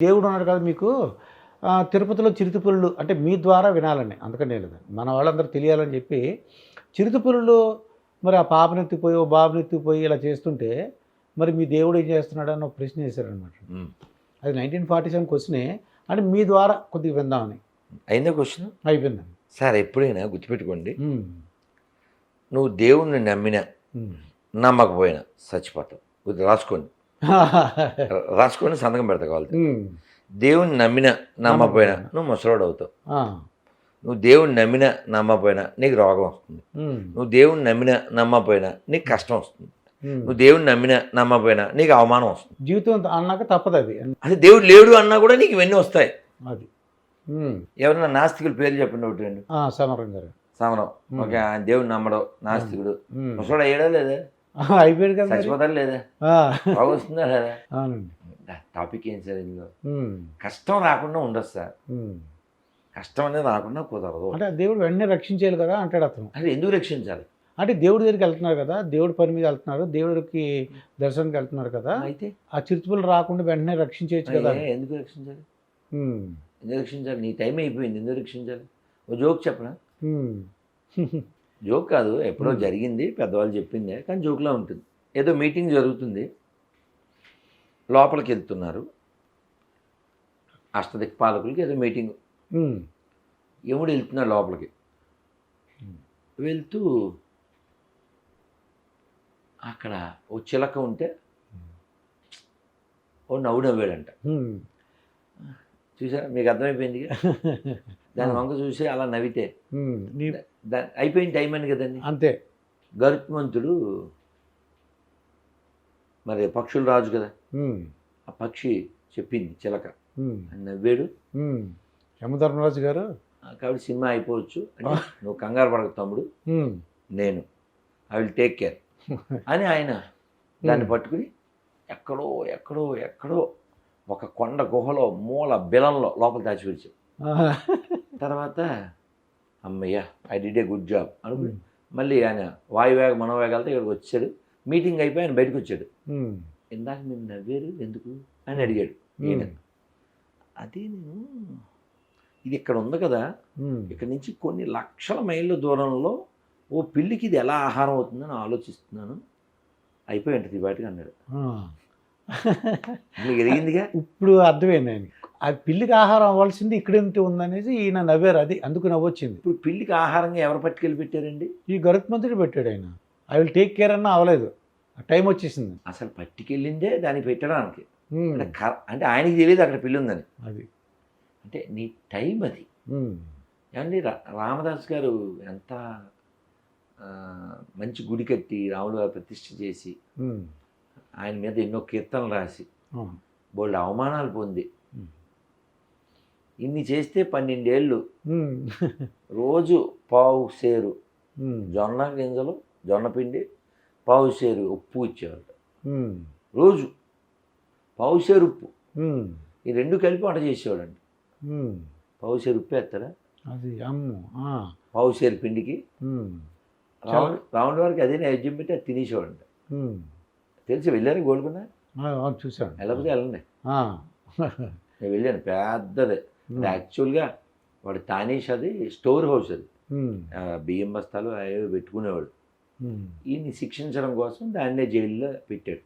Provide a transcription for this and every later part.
దేవుడు ఉన్నాడు కదా మీకు? తిరుపతిలో చిరుతపులులు అంటే మీ ద్వారా వినాలని. అందుకని లేదు. మన వాళ్ళందరూ తెలియాలని చెప్పి చిరుతపులులు మరి ఆ పాపని ఎత్తిపోయి ఓ బాబుని ఎత్తిపోయి ఇలా చేస్తుంటే మరి మీ దేవుడు ఏం చేస్తున్నాడు అని ఒక ప్రశ్న వేశారనమాట ఉమ్. అది నైన్టీన్ ఫార్టీ సెవెన్ క్వశ్చనే అంటే మీ ద్వారా కొద్దిగా విందామని. అయిందా క్వశ్చన్ అయిపోయిందండి సార్ ఎప్పుడైనా గుర్తుపెట్టుకోండి. నువ్వు దేవుణ్ణి నమ్మినా. నమ్మకపోయినా చచ్చిపోతావు. రాసుకోండి. రా- రాసుకోండి సంతకం పెడతా కావాలి. దేవుణ్ణి నమ్మినా నమ్మకపోయినా నువ్వు ముసలోడు అవుతావు. నువ్వు దేవుణ్ణి నమ్మినా నమ్మకపోయినా నీకు రోగం వస్తుంది. నువ్వు దేవుణ్ణి నమ్మినా నమ్మకపోయినా నీకు కష్టం వస్తుంది. నువ్వు దేవుణ్ణి నమ్మినా నమ్మకపోయినా నీకు అవమానం వస్తుంది. జీవితం అన్నాక తప్పదు అది. అదే దేవుడు లేడు అన్నా కూడా నీకు ఇవన్నీ వస్తాయి. అది. ఎవరైనా నాస్తికుల పేరు చెప్పండి ఒకటి రెండు. సమరం గారు. సమరం. ఓకే ఆయన దేవుడు నమ్మడం నాస్తికుడు. ముసలోడు అయ్యాడా లేదా? అయిపోయాడు కదా మరి. చచ్చిపోతాడు లేదా? బాగా వస్తుందా లేదా? అవునండి. టాపిక్ ఏం సార్ ఇందులో. కష్టం రాకుండా ఉండదు సార్. కష్టం అనేది రాకుండా కుదరదు. అంటే దేవుడు వెంటనే రక్షించేయాలి కదా అంటాడు అతను. అది ఎందుకు రక్షించాలి? అంటే దేవుడి దగ్గరికి వెళ్తున్నారు కదా దేవుడి పని మీద వెళ్తున్నారు దేవుడికి దర్శనానికి వెళ్తున్నారు కదా అయితే? ఆ చిరుతుపులు రాకుండా వెంటనే రక్షించేయచ్చు కదా. ఎందుకు రక్షించాలి. ఎందుకు రక్షించాలి? నీ టైం అయిపోయింది ఎందుకు రక్షించాలి? ఓ జోక్ చెప్పనా. జోక్ కాదు ఎప్పుడో. జరిగింది పెద్దవాళ్ళు చెప్పిందే కానీ జోక్లా ఉంటుంది. ఏదో మీటింగ్ జరుగుతుంది లోపలికి వెళ్తున్నారు అష్టదిక్పాలకులకి ఏదో మీటింగ్. యముడు వెళ్తున్నాడు లోపలికి? వెళ్తూ అక్కడ ఓ చిలక ఉంటే ఓ నవ్వు నవ్వాడంట. చూసారా? మీకు అర్థమైపోయింది దాని వంక చూసి అలా నవ్వితే దాని అయిపోయిన టైం అని కదండి. అంతే. గరుత్మంతుడు మరి పక్షుల రాజు కదా. ఆ పక్షి చెప్పింది చిలక. అని నవ్వాడు. యమధర్మరాజు గారు? ఆ, కాబట్టి సినిమా అయిపోవచ్చు నువ్వు కంగారు పడక తమ్ముడు. నేను. I will take care. అని ఆయన దాన్ని పట్టుకుని ఎక్కడో ఎక్కడో ఎక్కడో ఒక కొండ గుహలో మూల బిలంలో లోపల దాచిపెట్టాడు ఆ. తర్వాత అమ్మయ్య I did a good job అనుకుని మళ్ళీ ఆయన వాయువేగ మనోవేగాలతో ఇక్కడికి వచ్చాడు. మీటింగ్ అయిపోయి ఆయన బయటకు వచ్చాడు. ఉమ్. ఇందాక మీరు నవ్వారు ఎందుకు? అని అడిగాడు ఈయన. ఉమ్. అదే నేను ఇది ఇక్కడ ఉంది కదా ఉమ్. ఇక్కడ నుంచి కొన్ని లక్షల మైళ్ళ దూరంలో ఓ పిల్లికి ఇది ఎలా ఆహారం అవుతుందని ఆలోచిస్తున్నాను. అయిపోయి ఉంటుంది బయటకు అన్నాడు. మీకు ఎదిగిందిగా? ఇప్పుడు అర్థమైంది ఆయనకి. ఆ పిల్లికి ఆహారం అవ్వాల్సింది ఇక్కడ ఏంటి ఉందనేసి ఈయన నవ్వారు అది అందుకు నవ్వొచ్చింది ఇప్పుడు పిల్లికి ఆహారంగా ఎవరు పట్టుకెళ్ళి పెట్టారండి ఈ గరుత్మంతుడు పెట్టాడు ఆయన ఐ విల్ టేక్ కేర్ అన్న అవ్వలేదు టైం వచ్చేసింది అసలు పట్టుకెళ్ళిందే దానికి పెట్టడానికి. అంటే ఆయనకి తెలియదు అక్కడ పిల్లి ఉందని అది అంటే నీ టైం అది. ఏమండి రామదాస్ గారు ఎంత మంచి గుడి కట్టి రాముడు గారు ప్రతిష్ఠ చేసి. ఆయన మీద ఎన్నో కీర్తనలు రాసి. బోల్డ్ అవమానాలు పొంది. ఇన్ని చేస్తే పన్నెండేళ్ళు. రోజు పావు సేరు. జొన్న గింజలు జొన్న పిండి పావు సేరు ఉప్పు ఇచ్చేవాడు ఉమ్. రోజు పావు సేరు ఉప్పు. ఈ రెండు కలిపి వంట చేసేవాడండి. పావు సేరు ఉప్పు వేస్తారా అది అమ్ము. పావు సేరు పిండికి. రావణ వారికి అదే నైవేద్యం పెట్టి అది తినేసేవాడంట ఉమ్. తెలిసి వెళ్ళారు గోల్కొండ చూశాను వెళ్ళకపోతే వెళ్ళండి. నేను వెళ్ళాను పెద్దది. యాక్చువల్గా వాడు తానీష్ అది. స్టోర్ హౌస్ అది బియ్యం బస్తాలు అవి పెట్టుకునేవాడు. ఉమ్. ఈయన్ని శిక్షించడం కోసం దాన్నే జైల్లో పెట్టాడు.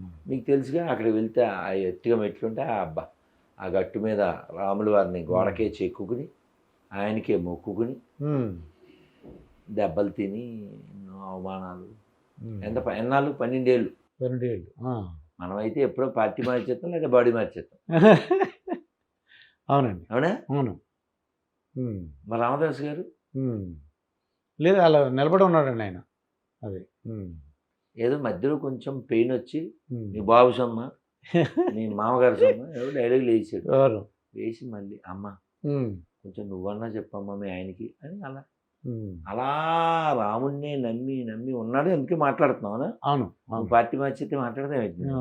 ఉమ్. మీకు తెలుసుగా అక్కడ వెళ్తే ఆ ఎత్తుగా మెట్లుంటే ఆ అబ్బా ఆ గట్టు మీద రాముల వారిని గోడకే చెక్కుకుని ఆయనకే మొక్కుకుని. దెబ్బలు తిని అవమానాలు. ఎంత ఎన్నాళ్ళు? పన్నెండేళ్ళు. పన్నెండేళ్ళు. మనమైతే ఎప్పుడో పార్టీ మార్చేస్తాం లేదా బాడీ మార్చేస్తాం. అవునండి అవునా అవును. మరి రామదాస్ గారు. లేదు అలా నిలబడి ఉన్నాడండి ఆయన అది. ఏదో మధ్యలో కొంచెం పెయిన్ వచ్చి. నీ బాబు సొమ్మ నీ మామగారు సొమ్మ ఏదో డైలాగ్ వేసాడు ఎవరు వేసి మళ్ళీ అమ్మ. కొంచెం నువ్వన్నా చెప్పమ్మా మీ ఆయనకి అని అలా. అలా రాముణ్ణే నమ్మి నమ్మి ఉన్నాడు. అందుకే మాట్లాడుతున్నావు అవునా? పార్టీ మార్చితే మాట్లాడదాం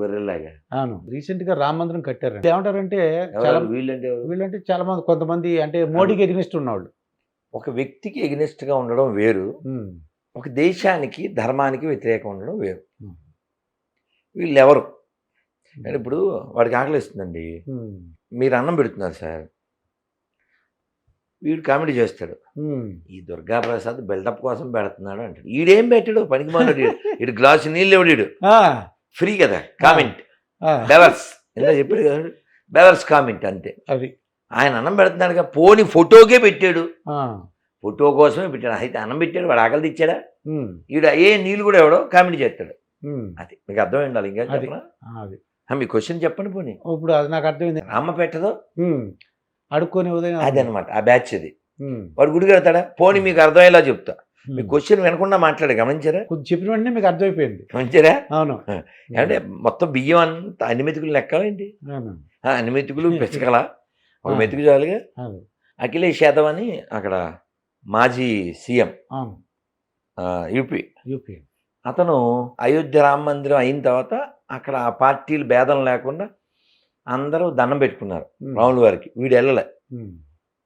గొర్రెలాగా అవును. రీసెంట్గా రామ మందిరం కట్టారు ఏమంటారంటే వీళ్ళంటే? వీళ్ళంటే చాలా మంది కొంతమంది అంటే మోడీకి ఎగ్నిస్ట్ ఉన్నవాళ్ళు. ఒక వ్యక్తికి against గా ఉండడం వేరు. ఒక దేశానికి ధర్మానికి వ్యతిరేకంగా ఉండడం వేరు. వీళ్ళెవరు? కానీ ఇప్పుడు వాడికి ఆకలిస్తుందండి మీరు అన్నం పెడుతున్నారు సార్. వీడు కామెడీ చేస్తాడు. ఈ దుర్గా ప్రసాద్ బిల్డప్ కోసం పెడుతున్నాడు అంటాడు. ఈడేం పెట్టాడు? పనికి మాట్లాడు ఇటు గ్లాసు నీళ్ళు ఎవడు ఆ, ఫ్రీ కదా. కామెంట్. బెవర్స్. ఎంత చెప్పాడు కదా బెవర్స్ కామెంట్ అంతే. అది. ఆయన అన్నం పెడుతున్నాడుగా. పోని ఫోటోకే పెట్టాడు. ఫోటో కోసమే పెట్టాడు. అయితే అన్నం పెట్టాడు. వాడు ఆకలి తెచ్చాడా ఈడ ఏ నీళ్ళు కూడా ఎవడో కామెడీ చేస్తాడు. అది. మీకు అర్థమైంది ఉండాలి ఇంకా. చెప్పనా? మీ క్వశ్చన్ చెప్పండి పోనీ. ఇప్పుడు అది నాకు అర్థమైంది. అమ్మ పెట్టదో? అడుక్కొని ఉదయం అది అనమాట ఆ బ్యాచ్ అది వాడు గుడి కడతాడా పోనీ మీకు అర్థమయ్యేలా చెప్తా. మీ. క్వశ్చన్ వినకుండా మాట్లాడే గమనించారా? కొద్ది చెప్పిన వెంటనే మీకు అర్థమైపోయింది. గమనించారా? అవును. అంటే మొత్తం బియ్యం అంతా అన్ని మెతుకులు లెక్కాలేంటి అన్ని మెతుకులు పెచ్చగల ఒక. మెతుకు చాలుగా. అఖిలేష్ యాదవ్ అని అక్కడ మాజీ సీఎం యూపీ. యూపీ. అతను అయోధ్య రామ మందిరం అయిన తర్వాత అక్కడ ఆ పార్టీలు భేదం లేకుండా అందరూ దండం పెట్టుకున్నారు రాములు వారికి. వీడు వెళ్ళలే.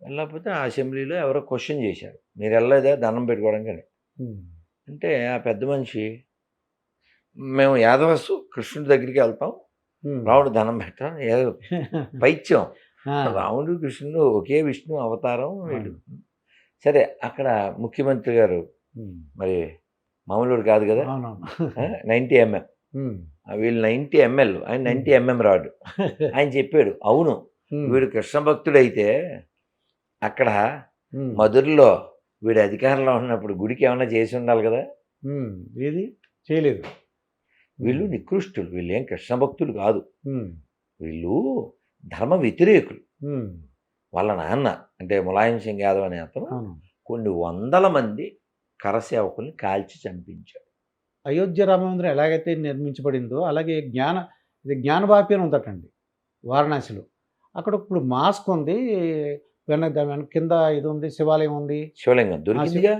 వెళ్ళకపోతే ఆ అసెంబ్లీలో ఎవరో క్వశ్చన్ చేశారు. మీరు వెళ్ళలేదా దండం పెట్టుకోవడం కానీ ఉమ్, అంటే ఆ పెద్ద మనిషి మేము యాదవస్ కృష్ణుడి దగ్గరికి వెళ్తాం. రాముడు దండం పెట్టాం ఏదో పైత్యం. రాముడు కృష్ణుడు ఒకే విష్ణు అవతారం వీళ్ళు. సరే అక్కడ ముఖ్యమంత్రి గారు మరి మామూలుడు కాదు కదా? Ninety M M. వీళ్ళు నైంటీ ఎంఎల్ ఆయన నైంటీ ఎంఎం రాడు. ఆయన చెప్పాడు అవును వీడు కృష్ణ భక్తుడైతే అక్కడ మధురలో వీడు అధికారంలో ఉన్నప్పుడు గుడికి ఏమైనా చేసి ఉండాలి కదా? ఏది? చేయలేదు. వీళ్ళు నికృష్టులు వీళ్ళు ఏం కృష్ణ భక్తులు కాదు వీళ్ళు ధర్మ వ్యతిరేకులు. వాళ్ళ నాన్న అంటే ములాయం సింగ్ యాదవ్ అనే అతను కొన్ని వందల మంది కరసేవకుల్ని కాల్చి చంపించాడు. అయోధ్య రామమందిరం ఎలాగైతే నిర్మించబడిందో అలాగే జ్ఞాన ఇది జ్ఞానవాపి అని ఉందటండి వారణాసిలో. అక్కడ ఇప్పుడు మాస్క్ ఉంది వెనక దాని వెనక కింద ఇది ఉంది శివాలయం ఉంది. శివలింగం దొరికిందిగా?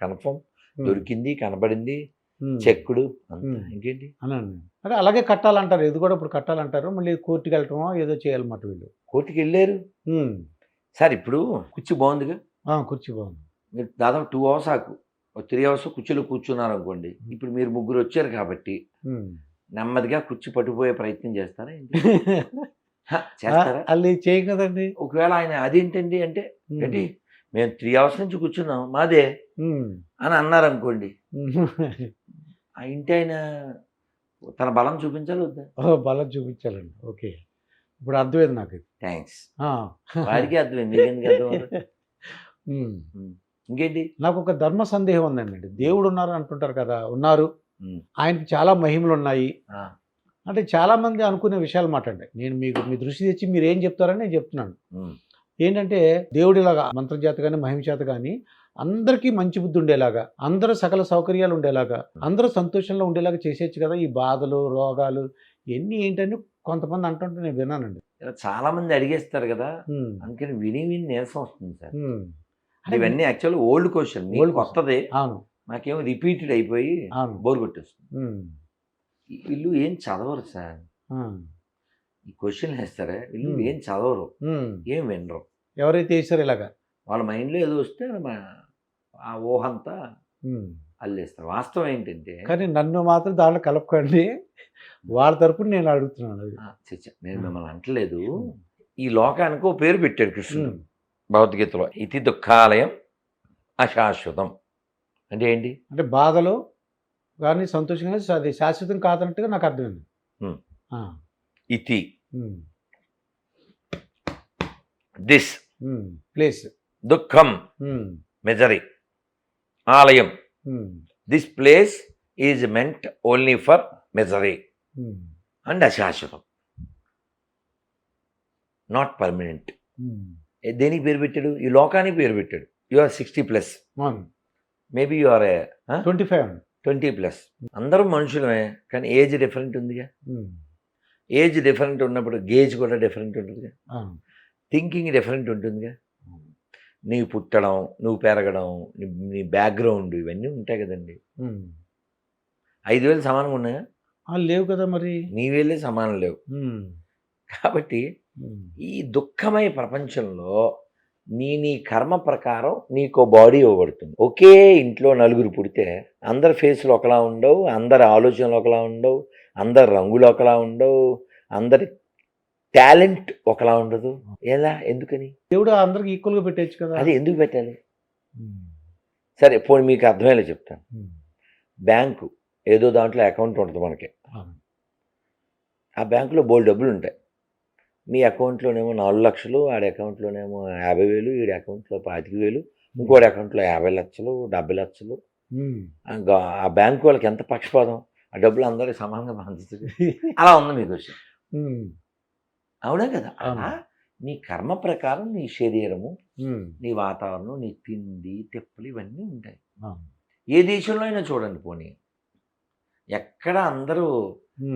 కన్ఫర్మ్? దొరికింది కనపడింది ఉమ్, చెక్కుడు. ఇంకేంటి? అనండి. అంటే అలాగే కట్టాలంటారు ఇది కూడా ఇప్పుడు కట్టాలంటారు మళ్ళీ కోర్టుకి వెళ్ళటమో ఏదో చేయాలన్నమాట వీళ్ళు. కోర్టుకి వెళ్ళారు? సార్ ఇప్పుడు కుర్చీ బాగుందిగా? కుర్చీ బాగుంది. మీరు దాదాపు టూ అవర్స్ ఆకు త్రీ అవర్స్ కుర్చీలో కూర్చున్నారు అనుకోండి. ఇప్పుడు మీరు ముగ్గురు వచ్చారు కాబట్టి. నెమ్మదిగా కుర్చీ పట్టుకుపోయే ప్రయత్నం చేస్తారా చేస్తారా? అది చేయం కదండి. ఒకవేళ ఆయన అదేంటండి అంటే ఏంటి? మేము త్రీ అవర్స్ నుంచి కూర్చున్నాం మాదే అని అన్నారు అనుకోండి. ఆ ఇంటి ఆయన తన బలం చూపించాలి వద్దా? బలం చూపించాలండి. ఓకే. ఇప్పుడు అర్థమైంది నాకు థ్యాంక్స్. ఆ. వాడికి అర్థమైంది మీకెందుకు అర్థం. ఇంకేంటి? నాకు ఒక ధర్మ సందేహం ఉందండి. దేవుడు ఉన్నారు అంటుంటారు కదా ఉన్నారు. ఆయనకి చాలా మహిమలు ఉన్నాయి. అంటే చాలా మంది అనుకునే విషయాలు మాట అండి నేను మీకు మీ దృష్టి తెచ్చి మీరు ఏం చెప్తారని నేను చెప్తున్నాను. ఏంటంటే దేవుడిలాగా మంత్రజాత కానీ మహిమ చేత కానీ అందరికీ మంచి బుద్ధి ఉండేలాగా అందరూ సకల సౌకర్యాలు ఉండేలాగా అందరూ సంతోషంలో ఉండేలాగా చేసేయచ్చు కదా ఈ బాధలు రోగాలు ఇవన్నీ ఏంటని కొంతమంది అంటుంటే నేను విన్నానండి. చాలా మంది అడిగేస్తారు కదా. అందుకని విని విని నీరసం వస్తుంది సార్. ఇవన్నీ యాక్చువల్ ఓల్డ్ క్వశ్చన్ మీకు కొత్తది. అవును. నాకేమో రిపీటెడ్ అయిపోయి బోర్ కొట్టేస్తుంది. వీళ్ళు ఏం చదవరు సార్. ఈ క్వశ్చన్ వేస్తారే? వీళ్ళు. ఏం చదవరు. ఏం వినరు. ఎవరైతే వేసారో ఇలాగా. వాళ్ళ మైండ్లో ఏదో వస్తే ఆ ఊహంతా. అల్లేస్తారు. వాస్తవం ఏంటంటే కానీ నన్ను మాత్రం దాంట్లో కలపకండి. వాళ్ళ తరపున నేను అడుగుతున్నాను. నేను మిమ్మల్ని అంటలేదు. ఈ లోకానికి ఓ పేరు పెట్టాడు కృష్ణుడు. భగవద్గీతలో ఇతి దుఃఖాలయం అశాశ్వతం. అంటే ఏంటి? అంటే బాధలో కానీ సంతోషం కానీ అది శాశ్వతం కాదన్నట్టుగా నాకు అర్థమైంది. ఇతి. దిస్. ప్లేస్. దుఃఖం. మెజరీ. ఆలయం. This place is meant only for misery. And అశాశ్వతం. Not permanent. దేనికి పేరు పెట్టాడు? ఈ లోకానికి పేరు పెట్టాడు. You are sixty plus maybe you are twenty five twenty plus అందరూ మనుషులమే కానీ ఏజ్ డిఫరెంట్ ఉందిగా. ఏజ్ డిఫరెంట్ ఉన్నప్పుడు గేజ్ కూడా డిఫరెంట్ ఉంటుందిగా. థింకింగ్ డిఫరెంట్ ఉంటుందిగా. నీవు పుట్టడం నువ్వు పెరగడం నీ నీ బ్యాక్గ్రౌండ్ ఇవన్నీ ఉంటాయి కదండి. ఉమ్. ఐదు వేలు సమానంగా ఉన్నాయా? లేవు కదా మరి. నీ వేలే సమానం లేవు. ఉమ్, కాబట్టి ఈ దుఃఖమయ ప్రపంచంలో నీ నీ కర్మ ప్రకారం నీకో బాడీ ఇవ్వబడుతుంది. ఒకే ఇంట్లో నలుగురు పుడితే అందరి ఫేస్లు ఒకలా ఉండవు అందరి ఆలోచనలు ఒకలా ఉండవు అందరి రంగులు ఒకలా ఉండవు అందరి టాలెంట్ ఒకలా ఉండదు. ఎలా? ఎందుకని? దేవుడు అందరికి ఈక్వల్గా పెట్టచ్చు కదా. అది ఎందుకు పెట్టాలి. సరే పోనీ మీకు అర్థమయ్యేలా చెప్తాను. బ్యాంకు ఏదో దాంట్లో అకౌంట్ ఉంటుంది మనకి. ఆ బ్యాంకులో బోల్ డబ్బులు ఉంటాయి. మీ అకౌంట్లోనేమో నాలుగు లక్షలు ఆడి అకౌంట్లోనేమో యాభై వేలు ఈడి అకౌంట్లో పాతిక వేలు ఇంకోటి అకౌంట్లో యాభై లక్షలు డెబ్బై లక్షలు. ఆ బ్యాంకు వాళ్ళకి ఎంత పక్షపాతం ఆ డబ్బులు అందరికి సమానంగా పంచుతుంది అలా ఉంది మీకు విషయం ఉమ్. అవునా కదా నీ కర్మ ప్రకారం నీ శరీరము. నీ వాతావరణం నీ తిండి తెప్పులు ఇవన్నీ ఉంటాయి. ఏ దేశంలో అయినా చూడండి పోనీ ఎక్కడ అందరూ.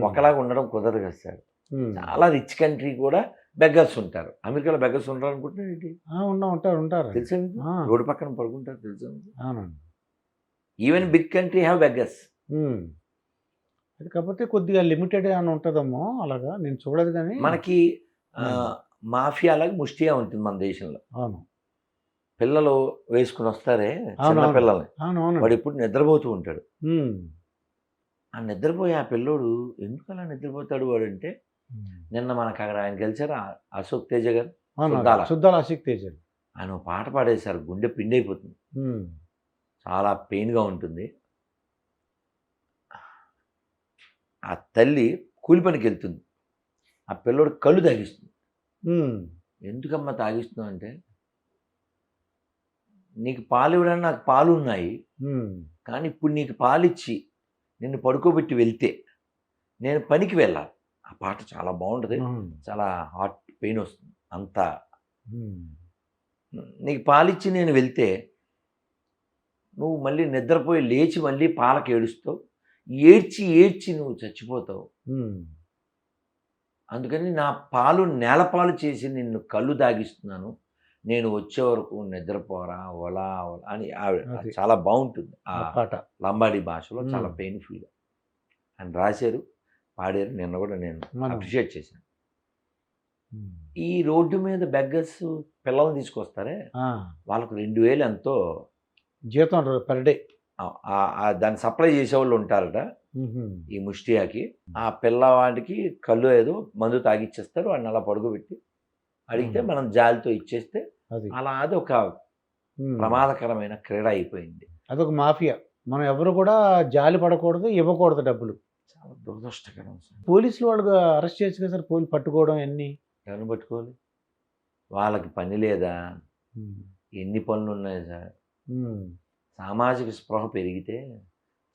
ఒకలాగా ఉండడం కుదరదు కదా సార్. చాలా రిచ్ కంట్రీ కూడా బెగ్గర్స్ ఉంటారు. అమెరికాలో బెగ్గర్స్ ఉంటారు అనుకుంటున్నారు ఏంటి ఉన్నా ఉంటారు ఉంటారు. తెలుసా. రోడ్డు పక్కన పడుకుంటారు తెలుసా అవునండి. Even big country have beggars కాకపోతే కొద్దిగా లిమిటెడ్ అని ఉంటుందమ్మో అలాగా నేను చూడదు కానీ మనకి మాఫియా లాగా ముష్టిగా ఉంటుంది మన దేశంలో. అవును. పిల్లలు వేసుకుని వస్తారే చిన్న. పిల్లల్ని. వాడు ఎప్పుడు నిద్రపోతూ ఉంటాడు. ఆ నిద్రపోయే ఆ పిల్లోడు ఎందుకు అలా నిద్రపోతాడు వాడు అంటే. నిన్న మనకు అక్కడ ఆయన గెలిచారు? అశోక్ తేజ గారు? శుద్ధాల. ఆసక్తి తేజ. ఆయన పాట పాడేశారు గుండె పిండి అయిపోతుంది. చాలా పెయిన్గా ఉంటుంది. ఆ తల్లి కూలి పనికి వెళ్తుంది. ఆ పిల్లోడు కళ్ళు తాగిస్తుంది. ఎందుకమ్మా తాగిస్తున్నావు అంటే నీకు పాలు ఇవ్వడానికి నాకు పాలు ఉన్నాయి. కానీ ఇప్పుడు నీకు పాలిచ్చి నిన్ను పడుకోబెట్టి వెళ్తే నేను పనికి వెళ్ళాలి. ఆ పాట చాలా బాగుంటుంది. చాలా హార్ట్ పెయిన్ వస్తుంది అంత. నీకు పాలిచ్చి నేను వెళ్తే నువ్వు మళ్ళీ నిద్రపోయి లేచి మళ్ళీ పాలకు ఏడుస్తావు ఏడ్చి ఏడ్చి నువ్వు చచ్చిపోతావు. అందుకని నా పాలు నేలపాలు చేసి నిన్ను కళ్ళు దాగిస్తున్నాను నేను వచ్చే వరకు నిద్రపోరా ఒలా ఒలా అని. చాలా బాగుంటుంది ఆ పాట లంబాడి భాషలో చాలా. పెయిన్ఫుల్గా అని రాశారు పాడారు. నిన్న కూడా నేను. అప్రిషియేట్ చేశాను. ఈ రోడ్డు మీద బెగ్గర్స్ పిల్లల్ని తీసుకొస్తారే. వాళ్ళకు రెండు వేలు ఎంతో. జీతం పర్ డే దాన్ని సప్లై చేసేవాళ్ళు ఉంటారట. ఈ ముష్టియాకి. ఆ పిల్లవాడికి కళ్ళు ఏదో మందు తాగిచ్చేస్తారు. వాడిని అలా పడుకోబెట్టి అడిగితే. మనం జాలితో ఇచ్చేస్తే అలా అది ఒక. ప్రమాదకరమైన క్రీడ అయిపోయింది. అదొక మాఫియా. మనం ఎవరు కూడా జాలి పడకూడదు ఇవ్వకూడదు డబ్బులు. చాలా దురదృష్టకరం సార్. పోలీసులు వాళ్ళు అరెస్ట్ చేయొచ్చు కదా సార్ పోలీసు పట్టుకోవడం అన్ని ఎవరిని పట్టుకోవాలి? వాళ్ళకి పని లేదా? ఎన్ని పనులు ఉన్నాయి సార్? సామాజిక స్పృహ పెరిగితే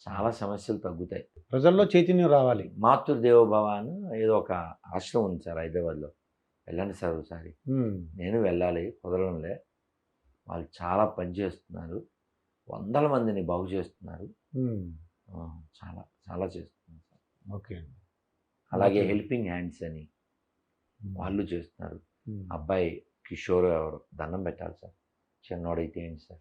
చాలా సమస్యలు తగ్గుతాయి. ప్రజల్లో చైతన్యం రావాలి. మాతృదేవోభవ అని ఏదో ఒక ఆశ్రమం ఉంది సార్ హైదరాబాద్లో. వెళ్ళండి సార్ ఒకసారి. నేను వెళ్ళాలి కుదరడంలే వాళ్ళు చాలా పని చేస్తున్నారు. వందల మందిని బాగు చేస్తున్నారు. చాలా చాలా చేస్తున్నారు ఓకే అండి అలాగే. హెల్పింగ్ హ్యాండ్స్ అని. వాళ్ళు చేస్తున్నారు. అబ్బాయి కిషోర్ ఎవరు దండం పెట్టాలి సార్ చిన్నోడైతే ఏంటి సార్